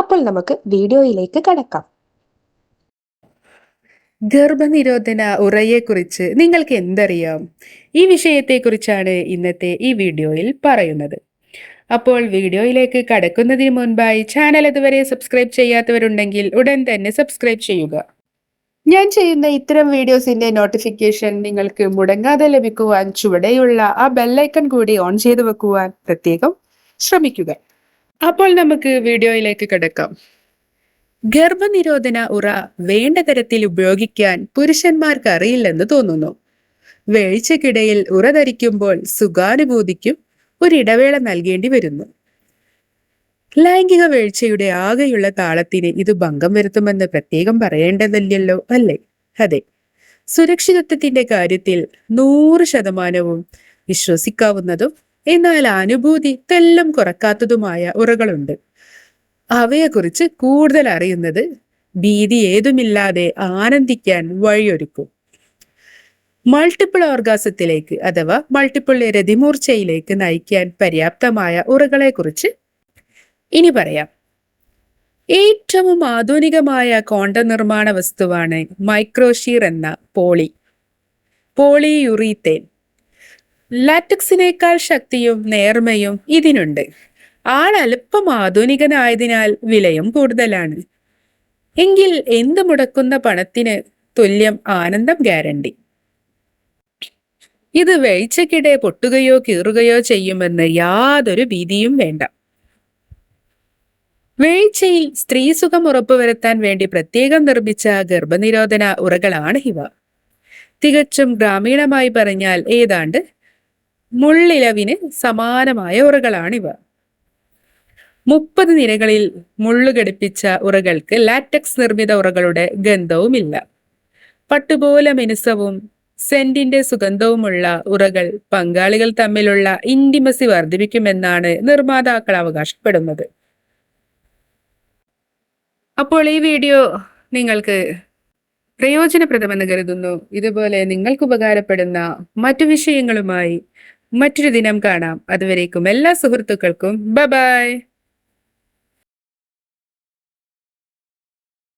അപ്പോൾ നമുക്ക് വീഡിയോയിലേക്ക് കടക്കാം. ഗർഭനിരോധന ഉറയെക്കുറിച്ച് നിങ്ങൾക്ക് എന്തറിയാം? ഈ വിഷയത്തെക്കുറിച്ചാണ് ഇന്നത്തെ ഈ വീഡിയോയിൽ പറയുന്നത്. അപ്പോൾ വീഡിയോയിലേക്ക് കടക്കുന്നതിന് മുൻപായി ചാനൽ ഇതുവരെ സബ്സ്ക്രൈബ് ചെയ്യാത്തവരുണ്ടെങ്കിൽ ഉടൻ തന്നെ സബ്സ്ക്രൈബ് ചെയ്യുക. ഞാൻ ചെയ്യുന്ന ഇത്തരം വീഡിയോസിന്റെ നോട്ടിഫിക്കേഷൻ നിങ്ങൾക്ക് മുടങ്ങാതെ ലഭിക്കുവാൻ ചുവടെയുള്ള ആ ബെല്ലൈക്കൺ കൂടി ഓൺ ചെയ്തു വെക്കുവാൻ പ്രത്യേകം ശ്രമിക്കുക. അപ്പോൾ നമുക്ക് വീഡിയോയിലേക്ക് കിടക്കാം. ഗർഭനിരോധന ഉറ വേണ്ട തരത്തിൽ ഉപയോഗിക്കാൻ പുരുഷന്മാർക്ക് അറിയില്ലെന്ന് തോന്നുന്നു. വേഴ്ചക്കിടയിൽ ഉറ ധരിക്കുമ്പോൾ സുഖാനുഭൂതിക്കും ഒരിടവേള നൽകേണ്ടി വരുന്നു. ലൈംഗിക വീഴ്ചയുടെ ആകെയുള്ള താളത്തിന് ഇത് ഭംഗം വരുത്തുമെന്ന് പ്രത്യേകം പറയേണ്ടതല്ലോ അല്ലേ? അതെ. സുരക്ഷിതത്വത്തിന്റെ കാര്യത്തിൽ നൂറ് ശതമാനവും വിശ്വസിക്കാവുന്നതും എന്നാൽ അനുഭൂതി തെല്ലും കുറക്കാത്തതുമായ ഉറകളുണ്ട്. അവയെക്കുറിച്ച് കൂടുതൽ അറിയുന്നത് ഭീതി ഏതുമില്ലാതെ ആനന്ദിക്കാൻ വഴിയൊരുക്കും. മൾട്ടിപ്പിൾ ഓർഗാസത്തിലേക്ക് അഥവാ മൾട്ടിപ്പിൾ രതിമൂർച്ചയിലേക്ക് നയിക്കാൻ പര്യാപ്തമായ ഉറകളെക്കുറിച്ച് ഇനി പറയാം. ഏറ്റവും ആധുനികമായ കോണ്ട നിർമ്മാണ വസ്തുവാണ് മൈക്രോഷീർ എന്ന പോളി. പോളിയുറീത്തേൻ. ലാറ്റക്സിനേക്കാൾ ശക്തിയും നേർമയും ഇതിനുണ്ട്. ആൾ അല്പം ആധുനികനായതിനാൽ വിലയും കൂടുതലാണ്. എങ്കിൽ എന്ത് മുടക്കുന്ന പണത്തിന് തുല്യം ആനന്ദം ഗ്യാരണ്ടി. ഇത് വേഴ്ചക്കിടെ പൊട്ടുകയോ കീറുകയോ ചെയ്യുമെന്ന് യാതൊരു ഭീതിയും വേണ്ട. വേഴ്ചയിൽ സ്ത്രീ സുഖം ഉറപ്പുവരുത്താൻ വേണ്ടി പ്രത്യേകം നിർമ്മിച്ച ഗർഭനിരോധന ഉറകളാണ് ഇവ. തികച്ചും ഗ്രാമീണമായി പറഞ്ഞാൽ ഏതാണ്ട് മുള്ളിലവിന് സമാനമായ ഉറകളാണിവ. മുപ്പത് നിരകളിൽ മുള്ളുകടിപ്പിച്ച ഉറകൾക്ക് ലാറ്റക്സ് നിർമ്മിത ഉറകളുടെ ഗന്ധവുമില്ല. പട്ടുപോലെ മിനുസവും സെന്റിന്റെ സുഗന്ധവുമുള്ള ഉറകൾ പങ്കാളികൾ തമ്മിലുള്ള ഇന്റിമസി വർദ്ധിപ്പിക്കുമെന്നാണ് നിർമ്മാതാക്കൾ അവകാശപ്പെടുന്നത്. അപ്പോൾ ഈ വീഡിയോ നിങ്ങൾക്ക് പ്രയോജനപ്രദമെന്ന് കരുതുന്നു. ഇതുപോലെ നിങ്ങൾക്ക് ഉപകാരപ്പെടുന്ന മറ്റു വിഷയങ്ങളുമായി മറ്റൊരു ദിനം കാണാം. അതുവരേക്കും എല്ലാ സുഹൃത്തുക്കൾക്കും. Bye-bye bye